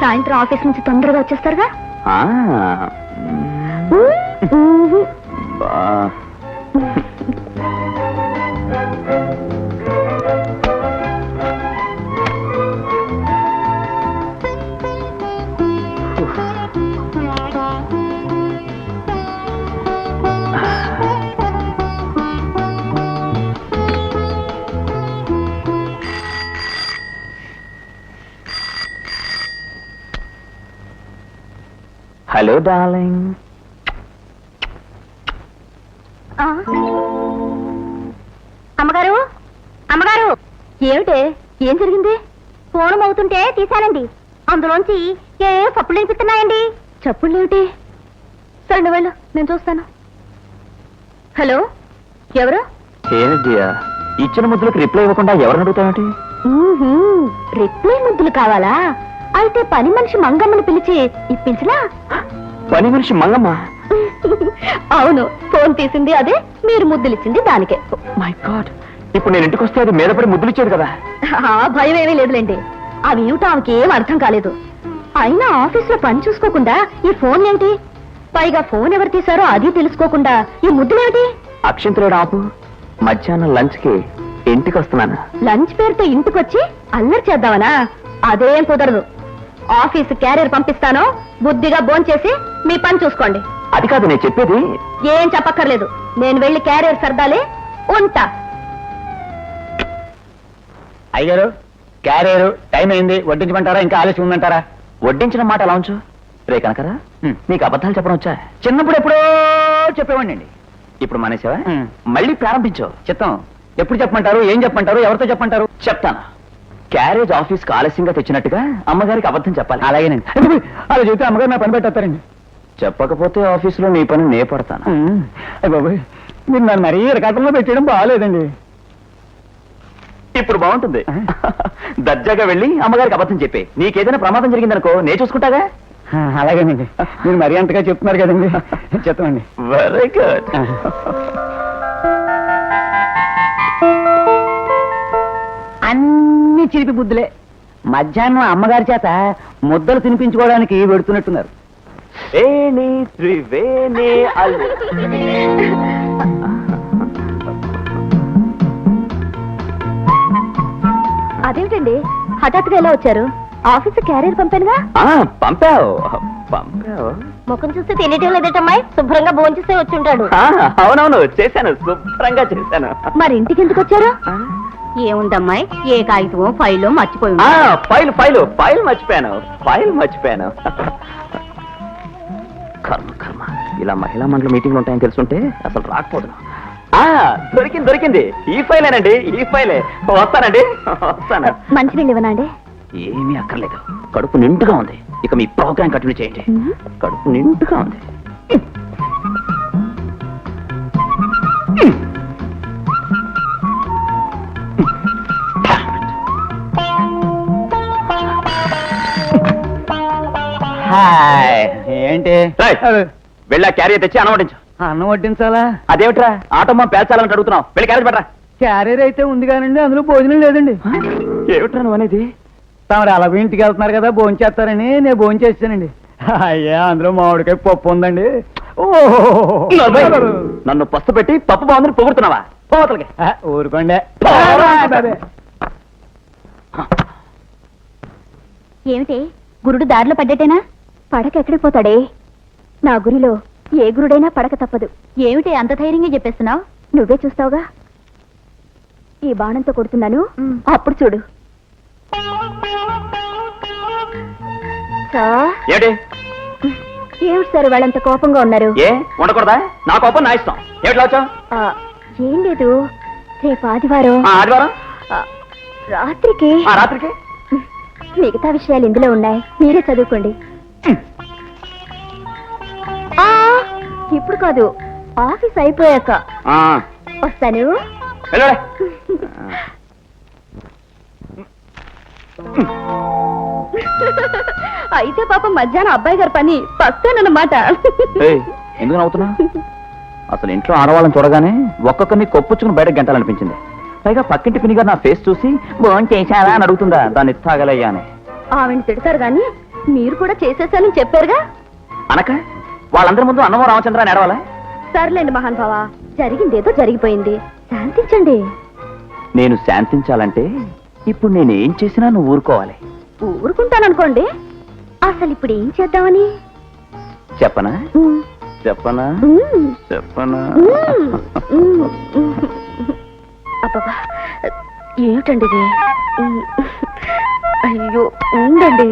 సాయంత్రం ఆఫీస్ నుంచి తొందరగా వచ్చేస్తారుగా. బా. Hello darling. అమ్మగారు? అమ్మగారు! ఏమిటే? ఏం జరిగింది? ఫోన్ అవుతుంటే తీశానండి. అందులోంచి ఏ చప్పులు వినిపిస్తున్నాయండి? చప్పుళ్ళు ఏమిటి? సరే వెళ్ళు. నేను చూస్తాను. హలో? ఎవరు? ఇచ్చిన ముద్దులకు రిప్లై ఇవ్వకుండా ఎవరిని అడుగుతావేంటి రిప్లై ముద్దులు కావాలా? అయితే పని మనిషి మంగమ్మని పిలిచి ఇప్పించలా పని మనిషి మంగమ్మ. అవును ఫోన్ తీసింది అదే మీరు ముద్దులిచ్చింది దానికే. మై గాడ్ ఇప్పుడు నేను ఇంటికి వస్తే అది మీద పడి ముద్దులు ఇచ్చేది కదా? ఆ భయం ఏమీ లేదులేండి. అవి ఏమిటో ఆమెకి ఏం అర్థం కాలేదు. అయినా ఆఫీస్లో పని చూసుకోకుండా ఈ ఫోన్ ఏమిటి? పైగా ఫోన్ ఎవరు తీశారో అది తెలుసుకోకుండా ఈ ముద్దులేమిటి? అక్షంతలేడు ఆపు. మధ్యాహ్నం లంచ్కి ఇంటికి వస్తున్నాను. లంచ్ పేరుతో ఇంటికొచ్చి అల్లరి చేద్దామనా? అదేం కుదరదు. ఆఫీస్ క్యారియర్ పంపిస్తాను బుద్ధిగా భోంచేసి మీ పని చూసుకోండి. అది కాదు నేను చెప్పేది ఏం చెప్పక్కర్లేదు. నేను వెళ్ళి క్యారియర్ సర్దాలి ఉంటా. అయ్యారు క్యారియర్ టైం అయింది. వడ్డించమంటారా? ఇంకా ఆలస్యం ఉందంటారా? వడ్డించిన మాట ఎలా ఉంచు? రే కనకరా. నీకు అబద్ధాలు చెప్పడం వచ్చా? చిన్నప్పుడు ఎప్పుడో చెప్పేవాడిని అండి. ఇప్పుడు మానేసావా. మళ్ళీ ప్రారంభించు. చిత్తం ఎప్పుడు చెప్పమంటారు? ఏం చెప్పమంటారు? ఎవరితో చెప్పమంటారు? చెప్తాను. క్యారేజ్ ఆఫీస్కు ఆలస్యంగా తెచ్చినట్టుగా అమ్మగారికి అబద్ధం చెప్పాలి. అలాగేనండి అలా చెబితే అమ్మగారు నా పని పెట్టేస్తారండి. చెప్పకపోతే ఆఫీసులో నీ పని నే పడతాను? అయ్య బాబోయ్ మీరు నన్ను మరీ రకటంలో పెట్టడం బాగాలేదండి. ఇప్పుడు బాగుంటుంది. దర్జాగా వెళ్ళి అమ్మగారికి అబద్ధం చెప్పే. నీకేదైనా ప్రమాదం జరిగిందనుకో నే చూసుకుంటాగా? అలాగేనండి. మీరు మరీ అంతగా చెప్తున్నారు కదండి. చెప్తామండి వెరీ గుడ్ అన్ని చిలిపి బుద్ధులే. మధ్యాహ్నం అమ్మగారి చేత ముద్దలు తినిపించుకోవడానికి త్రివేణి అల్లు. అదేమిటండి? హఠాత్తుగా ఎలా వచ్చారు? ఆఫీస్ క్యారియర్ పంపానుగా? ఆ, పంపావు. పంపావు? ముఖం చూస్తే తెలియటం లేదటమ్మాయి. శుభ్రంగా భోంచేస్తే వచ్చి ఉంటాడు. ఆ, అవునవును చేశాను. శుభ్రంగా చేశాను. మరి ఇంటికి ఎందుకు వచ్చారు? ఏముందమ్మాయి? ఏ కాగితమో ఫైలో మర్చిపోయి ఆ, ఉంటారు. ఫైల్ ఫైల్ ఫైల్ మర్చిపోయాను. ఫైల్ మర్చిపోయాను. కర్మ కర్మ. ఇలా మహిళా మండలి మీటింగ్లు ఉంటాయని తెలుసుంటే అసలు రాకపోదును. ఆ దొరికింది దొరికింది. ఈ ఫైలేనండి ఈ ఫైలే. వస్తానండి వస్తాను. మంచినీళ్ళు ఇవ్వనండి ఏమీ అక్కర్లేదు. కడుపు నిండుగా ఉంది. ఇక మీ ప్రోగ్రామ్ కంటిన్యూ చేయండి. కడుపు నిండుగా ఉంది. హాయ్. ఏంటి? రైట్. వెళ్ళా క్యారియర్ తెచ్చి అనవడించు అన్నం వడ్డించాలా? అదేమిట్రా? ఆటోమా పేల్చాలని అడుగుతున్నావు. వెళ్ళి క్యారేజ్ పట్టరా. క్యారియర్ అయితే ఉంది కానండి అందులో భోజనం లేదండి. ఏమిట్రా నువ్వు అనేది? తమరు అలా ఇంటికి వెళ్తున్నారు కదా భోజనం చేస్తారని నేను భోజనం చేస్తానండి. అయ్యా అందులో మామిడికాయ పప్పు ఉందండి. నన్ను పస్తు పెట్టి పప్పు బాగుందని పొగుడుతున్నావా? పోతలకి ఊరుకోండి. ఏమిటి? గురుడు దారిలో పడ్డటేనా పడక ఎక్కడికి పోతాడే నా గురిలో ఏ గురుడైనా పడక తప్పదు. ఏమిటి అంత ధైర్యంగా చెప్పేస్తున్నావు? నువ్వే చూస్తావుగా? ఈ బాణంతో కొడుతున్నాను. అప్పుడు చూడు. సార్? ఏమిటి? సార్ వాళ్ళంత కోపంగా ఉన్నారు? ఏ? ఉండకూడదా? నా కోపం నా ఇష్టం. ఏమిటి ఏం లేదు. రేపు ఆదివారం. ఆదివారం? ఆ, రాత్రికి. ఆ రాత్రికి? మిగతా విషయాలు ఇందులో ఉన్నాయి. మీరే చదువుకోండి. ఇప్పుడు కాదు ఆఫీస్ అయిపోయాక. ఆ, వస్తాను. అయితే పాపం మధ్యాహ్నం అబ్బాయి గారి పని పస్తానన్నమాట ఎందుకు నవ్వుతున్నా అసలు ఇంట్లో ఆడవాళ్ళని చూడగానే ఒక్కొక్కరిని కొప్పుచ్చుకుని బయట గంటాలనిపించింది. పైగా పక్కింటి పినిగా నా ఫేస్ చూసి బోన్ చేశారా అని అడుగుతుందా? దాన్ని తాగలయ్యా అని ఆవిడ తిడతారు గాని మీరు కూడా చేసేసానని చెప్పారుగా? అనక వాళ్ళందరి ముందు అన్నమో రామచంద్ర అని ఏడవాలా? సర్లేండి మహాన్ జరిగిందేదో జరిగిపోయింది. శాంతించండి. నేను శాంతించాలంటే ఇప్పుడు నేను ఏం చేసినా నువ్వు ఊరుకోవాలి. ఊరుకుంటాననుకోండి. అసలు ఇప్పుడు ఏం చేద్దామని? చెప్పనా? ఉమ్, చెప్పనా? ఉమ్, చెప్పనా? ఉమ్, ఉమ్, ఉమ్. అబ్బబ్బా ఏమిటండి ఇది ఉమ్, అయ్యో ఉండండి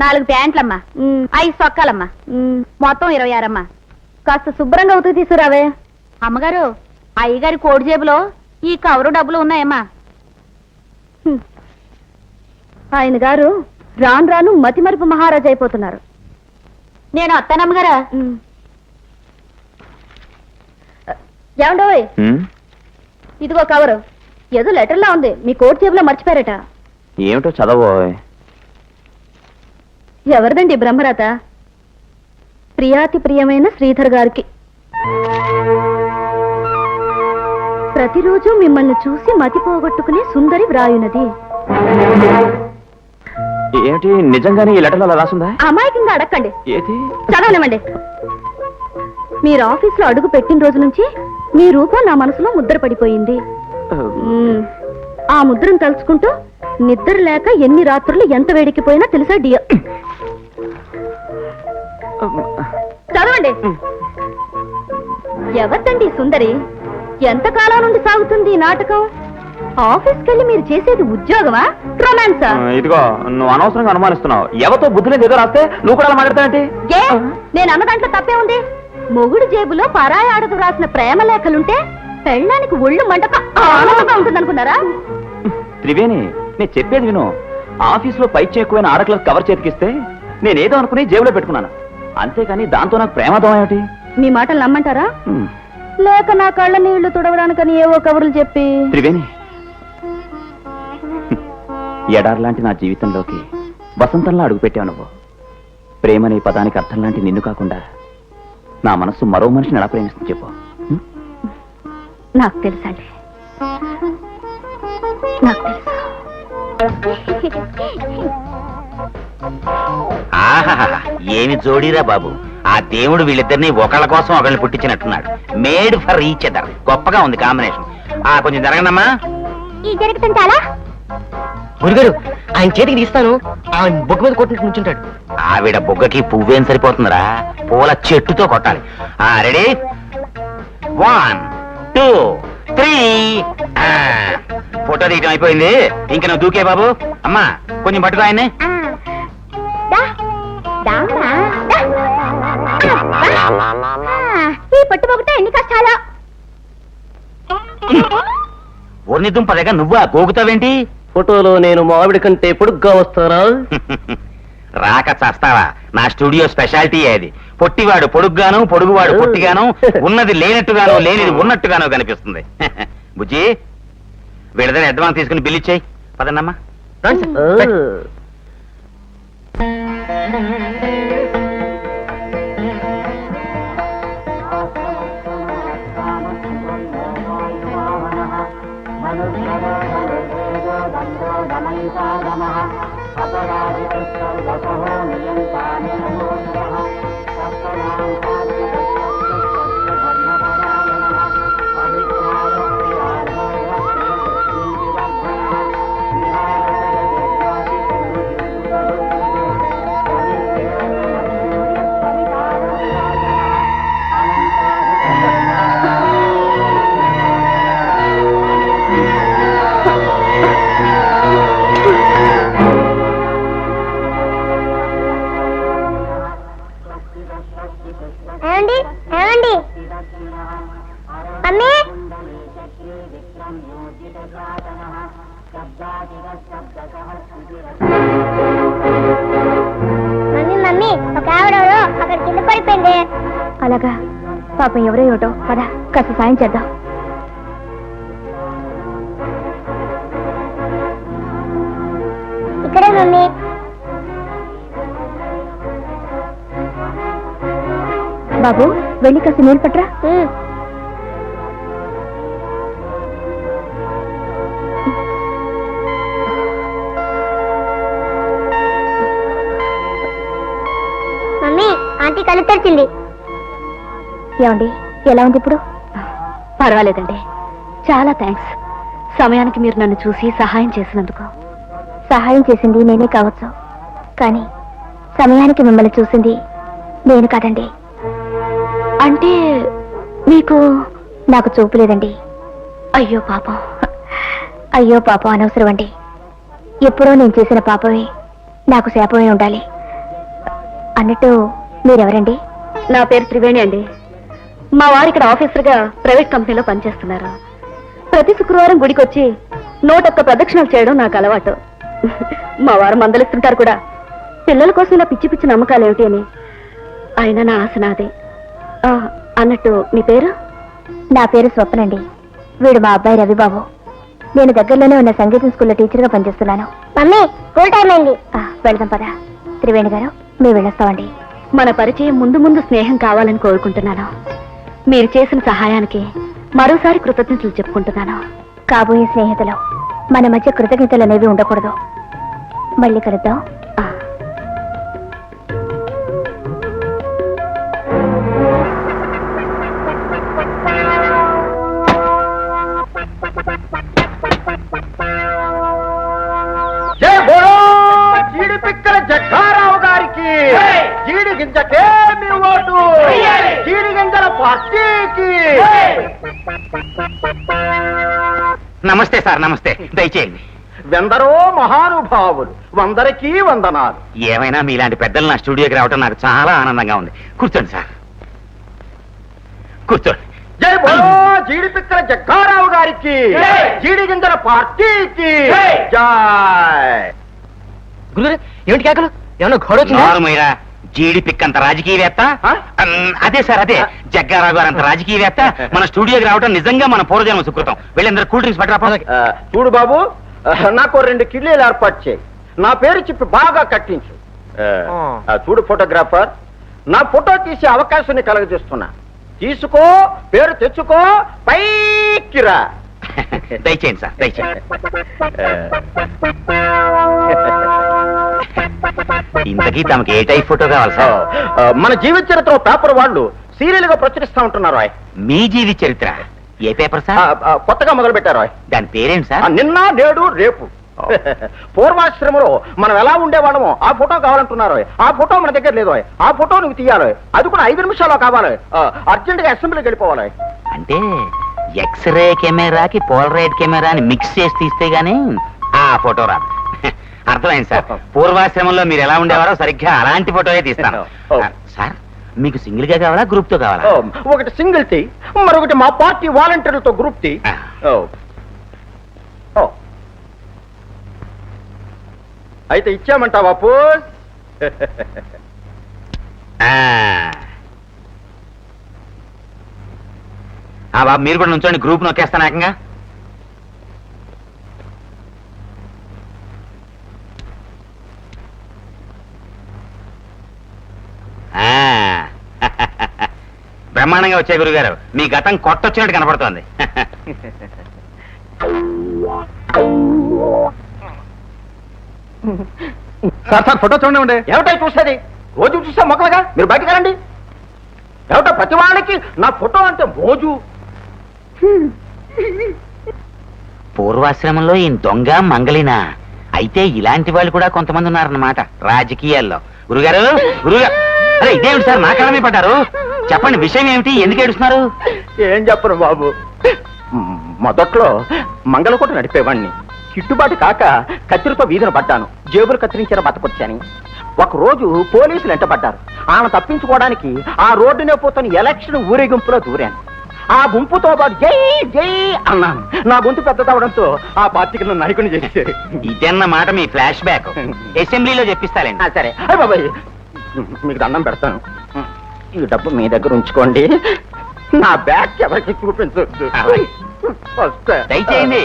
నాలుగు ప్యాంట్లమ్మా. ఐదు సొక్కాలమ్మా. మొత్తం ఇరవై ఆరమ్మా కాస్త శుభ్రంగా ఉతుకు తీసుకురావే. అమ్మగారు అయ్యగారి కోడి జేబులో ఈ కవరు డబ్బులు ఉన్నాయమ్మా. ఆయన గారు రాను రాను మతిమరుపు మహారాజు అయిపోతున్నారు. నేను అత్తానమ్మగారా ఏమండోయ్? ఉమ్, ఇదిగో కవరు. ఏదో లెటర్లా ఉంది. మీ కోట్ జేబులో మర్చిపోయారట. ఏమిటో చదవో ఎవరిదండి ఈ బ్రహ్మరాత? ప్రియాతి ప్రియమైన శ్రీధర్ గారికి. ప్రతిరోజు మిమ్మల్ని చూసి మతి పోగొట్టుకునే సుందరి వ్రాయునది. ఏమిటి నిజంగానే ఈ లెటర్లో అలా రాసుందా? అమాయకంగా అడక్కండి. ఏది? చదవనివ్వండి. మీరు ఆఫీస్లో అడుగు పెట్టిన రోజు నుంచి మీ రూపం నా మనసులో ముద్ర పడిపోయింది. ఆ ముద్రను తలుచుకుంటూ నిద్ర లేక ఎన్ని రాత్రులు ఎంత వేడికిపోయినా తెలుసా డియో చదవండి. ఎవరిదండి సుందరి? ఎంత కాలం నుండి సాగుతుంది ఈ నాటకం? ఆఫీస్కి వెళ్ళి మీరు చేసేది ఉద్యోగమా? రొమాన్సా? ఇదిగో నువ్వు అనవసరంగా అనుమానిస్తున్నావు. ఎవరితో బుద్ధి ఏదో రాస్తే నువ్వు కూడా ఏ? నేను అన్న దాంట్లో తప్పే ఉంది. మొగుడు జేబులో పరాయి ఆడకు రాసిన ప్రేమ లేఖలుంటే పెళ్ళానికి ఒళ్ళు మంటక ఆనందంగా ఉంటుందనుకున్నారా? త్రివేణి నేను చెప్పేది విను. ఆఫీసులో పైచి ఎక్కువైన ఆడకలకు కవర్ చేతికిస్తే నేనేదో అనుకుని జేబులో పెట్టుకున్నాను. అంతేకాని దాంతో నాకు ప్రేమదం ఏమిటి? మీ మాటలు నమ్మంటారా. లేక నా కళ్ళ నీళ్ళు తుడవడానికని ఏవో కబుర్లు చెప్పి. త్రివేణి ఎడార్ లాంటి నా జీవితంలోకి వసంతంలా అడుగుపెట్టావు నువ్వు. ప్రేమనే పదానికి అర్థం లాంటి నిన్ను కాకుండా నా మనస్సు మరో మనిషిని ఎలా ప్రేమిస్తుంది చెప్పు? నాకు తెలుసండి. నాకు తెలుసు ఆహాహా ఏమి జోడీరా బాబు? ఆ దేవుడు వీళ్ళిద్దరిని ఒకళ్ళ కోసం ఒకళ్ళని పుట్టించినట్టున్నాడు. మేడ్ ఫర్ ఈచ్ అదర్ గొప్పగా ఉంది కాంబినేషన్. ఆ కొంచెం జరగనమ్మా. ఈ గురుగారు ఆయన చేతికి తీస్తాను. ఆయన బొగ్గు మీద కొట్టి నుంచుంటాడు. ఆవిడ బుగ్గకి పువ్వేం సరిపోతుందిరా? పూల చెట్టుతో కొట్టాలి. ఆ ready one two three photo తీయటం అయిపోయింది. ఇంక నువ్వు దూకే బాబు. అమ్మా కొంచెం పట్టుకో ఆయన్ని. ఈ పట్టుబొక్కట ఎన్ని కష్టాలు? దుంపదగా నువ్వా? గోగుతావేంటి ఫోటోలో నేను మావిడి కంటే పొడుగ్గా వస్తారా? రాక చస్తావా? నా స్టూడియో స్పెషాలిటీ అది. పొట్టివాడు పొడుగ్గాను పొడుగువాడు పొట్టిగాను ఉన్నది లేనట్టుగాను లేనిది ఉన్నట్టుగాను కనిపిస్తుంది. బుజ్జి వీళ్ళదని అడ్వాన్స్ తీసుకుని బిల్ ఇచ్చేయి పదండమ్మా రండి సార్. రండి. ఏమండి సాయం చేద్దాం. ఇక్కడే మమ్మీ. బాబు వెళ్ళి కాస్త నీళ్ళు పట్రా ఆంటీ కళ్ళు తెరిచింది. ఏమండి ఎలా ఉంది ఇప్పుడు? పర్వాలేదండి. చాలా థ్యాంక్స్. సమయానికి మీరు నన్ను చూసి సహాయం చేసినందుకు. సహాయం చేసింది నేనే కావచ్చు. కానీ సమయానికి మిమ్మల్ని చూసింది నేను కాదండి. అంటే మీకు నాకు చూపు లేదండి. అయ్యో పాపం. అయ్యో పాపం అనవసరం అండి ఎప్పుడో నేను చేసిన పాపమే నాకు శాపమే ఉండాలి. అన్నట్టు మీరెవరండి? నా పేరు త్రివేణి అండి. మా వారు ఇక్కడ ఆఫీసర్గా ప్రైవేట్ కంపెనీలో పనిచేస్తున్నారు. ప్రతి శుక్రవారం గుడికి వచ్చి నూటొక్క ప్రదక్షిణలు చేయడం నాకు అలవాటు. మా వారు మందలిస్తుంటారు కూడా. పిల్లల కోసం ఇలా పిచ్చి పిచ్చి నమ్మకాలు ఏమిటి అని. అయినా నా ఆశ నాదే. అన్నట్టు మీ పేరు? నా పేరు స్వప్నండి. వీడు మా అబ్బాయి రవిబాబు. నేను దగ్గరలోనే ఉన్న సంగీతం స్కూల్లో టీచర్గా పనిచేస్తున్నాను. మమ్మీ స్కూల్ టైం అయింది. వెళ్దాం పదా. త్రివేణి గారు మేము వెళ్ళొస్తామండి. మన పరిచయం ముందు ముందు స్నేహం కావాలని కోరుకుంటున్నాను. మీరు చేసిన సహాయానికి మరోసారి కృతజ్ఞతలు చెప్పుకుంటున్నాను. కాబోయే స్నేహితులు మన మధ్య కృతజ్ఞతలు అనేవి ఉండకూడదు. మళ్ళీ కలుద్దాం. జై బోలో పిక్కల గింజకే మీ ఓటు? జీడి గింజల పార్టీకి. నమస్తే సార్ నమస్తే. దయచేయండి. వెందరో మహానుభావులు వందరికీ వందనాలు. ఏమైనా మీలాంటి పెద్దలు నా స్టూడియోకి రావటం నాకు చాలా ఆనందంగా ఉంది. కూర్చోండి సార్. కూర్చోండి. జై బోలో జీడి పిక్కల జగ్గారావు గారికి జీడి గింజల పార్టీకి. జై. ఏమిటి కేకలు? ఏమన్నా గొడవ వచ్చిందా నోరు మీరా జీడి పిక్కంత రాజకీయవేత్త అదే సార్ అదే. జగ్గారావు గారు అంత రాజకీయవేత్త. మన స్టూడియోకి రావటం నిజంగా మన పూర్వజన్మ సుకృతం. వెళ్ళందరూ కూల్ డ్రింక్స్ పట్టరా చూడు బాబు నాకు రెండు కిళ్ళీలు ఏర్పాటు చేయి. నా పేరు చెప్పి బాగా కట్టించు. చూడు ఫోటోగ్రాఫర్ నా ఫోటో తీసే అవకాశాన్ని కలగజేస్తున్నా. తీసుకో పేరు తెచ్చుకో పైకి రా. దయచేయండి సార్ దయచేయండి. ఇంతకీ తమకి ఏ టైప్ ఫోటో కావాలి సార్ మన జీవిత చరిత్ర పేపర్ వాళ్ళు సీరియల్గా ప్రచురిస్తా ఉంటున్నారు ఆయ్. మీ జీవిత చరిత్ర? ఏ పేపర్ సార్ కొత్తగా మొదలు పెట్టారు ఆయ్. దాని పేరేంటి సార్ నిన్న నేడు రేపు. పూర్వాశ్రమంలో మనం ఎలా ఉండేవాళ్ళమో ఆ ఫోటో కావాలంటున్నారు ఆ ఫోటో మన దగ్గర లేదు ఆ ఫోటో నువ్వు తీయాలి అది కూడా ఐదు నిమిషాల్లో కావాలి అర్జెంట్గా అసెంబ్లీకి వెళ్ళిపోవాలి అంటే ఎక్స్రే కెమెరాకి పోలరైడ్ కెమెరాని మిక్స్ చేసి తీస్తే గానీ ఆ ఫోటో రాదు. అర్థమైంది సార్. పూర్వాశ్రమంలో మీరు ఎలా ఉండేవారో సరిగ్గా అలాంటి ఫోటోయే తీస్తాను. సార్ మీకు సింగిల్గా కావాలా గ్రూప్తో కావాలా ఒకటి సింగిల్ టీ మరొకటి మా పార్టీ వాలంటీర్లతో గ్రూప్ టీ. అయితే ఇచ్చామంటావా. ఆ బాబు మీరు కూడా నుంచోండి గ్రూప్ నొక్కేస్తాను ఏకంగా ఆ. బ్రహ్మాండంగా వచ్చాయి గురుగారు. మీ గతం కొట్టొచ్చినట్టు కనపడుతోంది. సార్ సార్ ఫోటో చూడండి ఏమిటో చూసేది? రోజు చూసా మొక్కలుగా? మీరు బయటకు రండి. ఏమిటో ప్రతి వాళ్ళకి నా ఫోటో అంటే మోజు పూర్వాశ్రమంలో ఈ దొంగ మంగళినా. అయితే ఇలాంటి వాళ్ళు కూడా కొంతమంది ఉన్నారన్నమాట రాజకీయాల్లో. గురుగారు గురుగారు అరే ఇదేమిటి సార్? నా కళమే పడ్డారు. చెప్పండి విషయం ఏమిటి? ఎందుకు ఏడుస్తున్నారు? ఏం చెప్పను బాబు. మొదట్లో మంగళకోట నడిపేవాణ్ణి. గిట్టుబాటు కాక కత్తిరితో వీధిన పడ్డాను. జేబులు కత్తిరించిన బతకొచ్చాని. ఒక రోజు పోలీసులు ఎంటపడ్డారు ఆమె తప్పించుకోవడానికి ఆ రోడ్డునే పోతున్న ఎలక్షన్ ఊరేగింపులో దూరాను. ఆ గుంపుతో పాటు జై జై అన్నాను. నా గొంతు పెద్దదవడంతో ఆ పార్టీకి నన్ను నాయకుని చేశారు. ఇదన్న మాట మీ ఫ్లాష్ బ్యాక్. అసెంబ్లీలో చెప్పిస్తాలేండి. ఆ, సరే. అయ్య బాబాయ్. మీకు దండం పెడతాను. ఈ డబ్బు మీ దగ్గర ఉంచుకోండి నా బ్యాగ్ ఎవరికి చూపించొద్దు. వస్తా. దయచేయండి